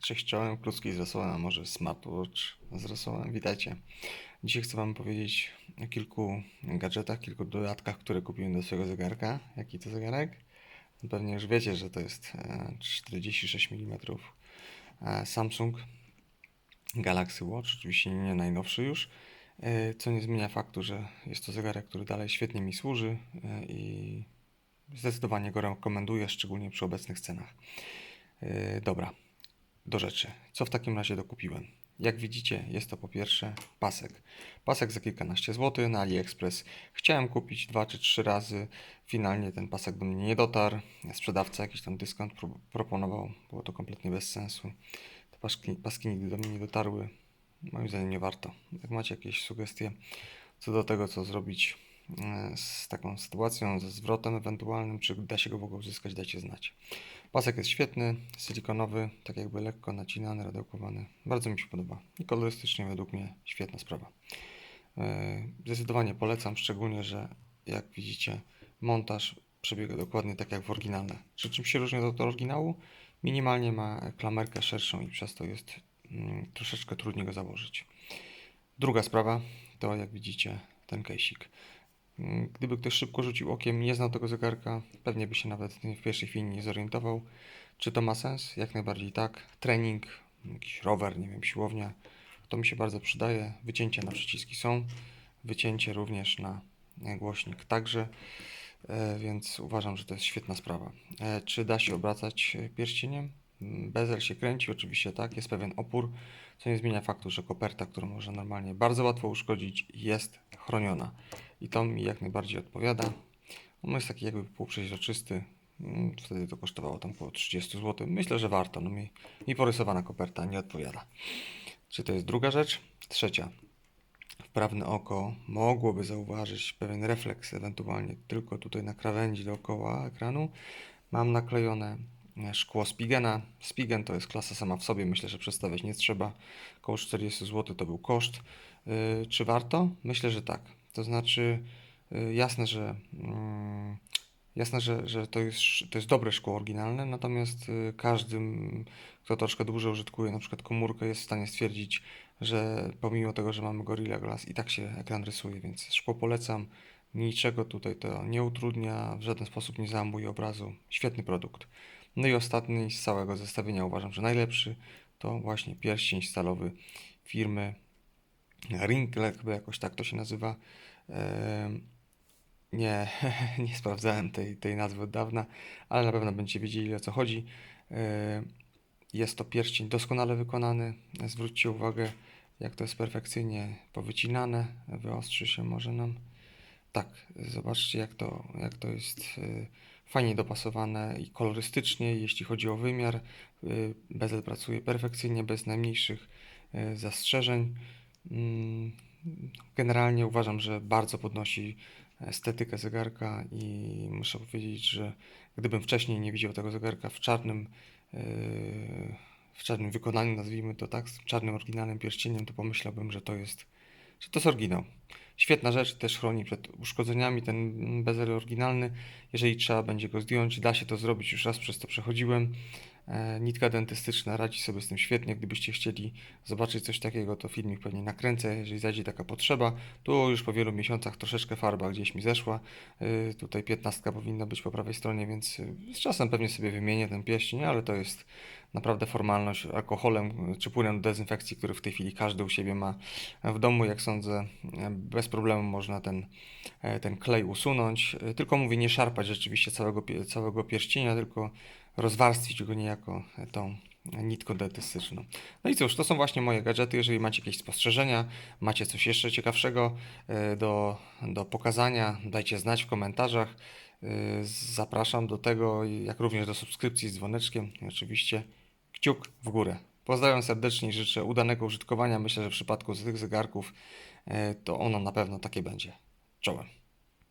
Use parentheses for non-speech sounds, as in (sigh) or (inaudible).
Cześć czołem, kluski z rosołem, może smartwatch z rosołem. Witajcie. Dzisiaj chcę Wam powiedzieć o kilku gadżetach, kilku dodatkach, które kupiłem do swojego zegarka. Jaki to zegarek? Pewnie już wiecie, że to jest e, 46 mm e, Samsung Galaxy Watch, oczywiście nie najnowszy już, e, co nie zmienia faktu, że jest to zegarek, który dalej świetnie mi służy e, i zdecydowanie go rekomenduję, szczególnie przy obecnych cenach. E, Dobra, do rzeczy. Co w takim razie dokupiłem? Jak widzicie, jest to po pierwsze pasek. Pasek za kilkanaście złotych na AliExpress. Chciałem kupić dwa czy trzy razy. Finalnie ten pasek do mnie nie dotarł. Sprzedawca jakiś tam dyskont pro- proponował. Było to kompletnie bez sensu. Te paski, paski nigdy do mnie nie dotarły. Moim zdaniem nie warto. Jak macie jakieś sugestie co do tego, co zrobić z taką sytuacją, ze zwrotem ewentualnym, czy da się go w ogóle uzyskać, dajcie znać. Pasek jest świetny, silikonowy, tak jakby lekko nacinany, radełkowany. Bardzo mi się podoba i kolorystycznie według mnie świetna sprawa. E, Zdecydowanie polecam, szczególnie, że jak widzicie, montaż przebiega dokładnie tak jak w oryginale. Czy czym się różni od oryginału? Minimalnie ma klamerkę szerszą i przez to jest mm, troszeczkę trudniej go założyć. Druga sprawa to, jak widzicie, ten kejsik. Gdyby ktoś szybko rzucił okiem, nie znał tego zegarka, pewnie by się nawet w pierwszej chwili nie zorientował. Czy to ma sens? Jak najbardziej tak. Trening, jakiś rower, nie wiem, siłownia, to mi się bardzo przydaje. Wycięcia na przyciski są, wycięcie również na głośnik także, e, więc uważam, że to jest świetna sprawa. E, Czy da się obracać pierścieniem? Bezel się kręci, oczywiście tak, jest pewien opór, co nie zmienia faktu, że koperta, którą można normalnie bardzo łatwo uszkodzić, jest chroniona. I to mi jak najbardziej odpowiada. On jest taki jakby półprzeźroczysty. Mm, Wtedy to kosztowało tam około 30 zł. Myślę, że warto. No mi, mi porysowana koperta nie odpowiada. Czy to jest druga rzecz? Trzecia. Wprawne oko mogłoby zauważyć pewien refleks, ewentualnie tylko tutaj na krawędzi dookoła ekranu. Mam naklejone szkło Spigena. Spigen to jest klasa sama w sobie, myślę, że przedstawiać nie trzeba. Koło 40 zł to był koszt. Yy, Czy warto? Myślę, że tak. To znaczy, yy, jasne, że mm, jasne, że, że to, jest, to jest dobre szkło oryginalne, natomiast każdy, kto troszkę dłużej użytkuje na przykład komórkę, jest w stanie stwierdzić, że pomimo tego, że mamy Gorilla Glass, i tak się ekran rysuje, więc szkło polecam. Niczego tutaj to nie utrudnia, w żaden sposób nie załamuje obrazu. Świetny produkt. No i ostatni z całego zestawienia uważam, że najlepszy to właśnie pierścień stalowy firmy Ringle, chyba jakoś tak to się nazywa. Nie, (laughs) nie sprawdzałem tej, tej nazwy od dawna, ale na pewno będziecie wiedzieli o co chodzi. Jest to pierścień doskonale wykonany. Zwróćcie uwagę, jak to jest perfekcyjnie powycinane. Wyostrzy się może nam. Tak, zobaczcie jak to, jak to jest y, fajnie dopasowane i kolorystycznie, jeśli chodzi o wymiar. Y, Bezel pracuje perfekcyjnie, bez najmniejszych y, zastrzeżeń. Mm, Generalnie uważam, że bardzo podnosi estetykę zegarka i muszę powiedzieć, że gdybym wcześniej nie widział tego zegarka w czarnym, yy, w czarnym wykonaniu, nazwijmy to tak, z czarnym oryginalnym pierścieniem, to pomyślałbym, że to jest, że to jest oryginał. Świetna rzecz, też chroni przed uszkodzeniami ten bezel oryginalny. Jeżeli trzeba będzie go zdjąć, da się to zrobić, już raz przez to przechodziłem. E, Nitka dentystyczna radzi sobie z tym świetnie. Gdybyście chcieli zobaczyć coś takiego, to filmik pewnie nakręcę, jeżeli zajdzie taka potrzeba. Tu już po wielu miesiącach troszeczkę farba gdzieś mi zeszła. Y, Tutaj piętnastka powinna być po prawej stronie, więc y, z czasem pewnie sobie wymienię ten pierścień, ale to jest naprawdę formalność alkoholem czy płynem do dezynfekcji, który w tej chwili każdy u siebie ma w domu. Jak sądzę, e, bez problemu można ten, e, ten klej usunąć. Tylko mówię, nie szarpać rzeczywiście całego, całego pierścienia, tylko rozwarstwić go niejako e, tą nitką dentystyczną. No i cóż, to są właśnie moje gadżety. Jeżeli macie jakieś spostrzeżenia, macie coś jeszcze ciekawszego e, do, do pokazania, dajcie znać w komentarzach. E, Zapraszam do tego, jak również do subskrypcji z dzwoneczkiem. I oczywiście kciuk w górę. Pozdrawiam serdecznie i życzę udanego użytkowania. Myślę, że w przypadku tych zegarków to ono na pewno takie będzie. Czołem.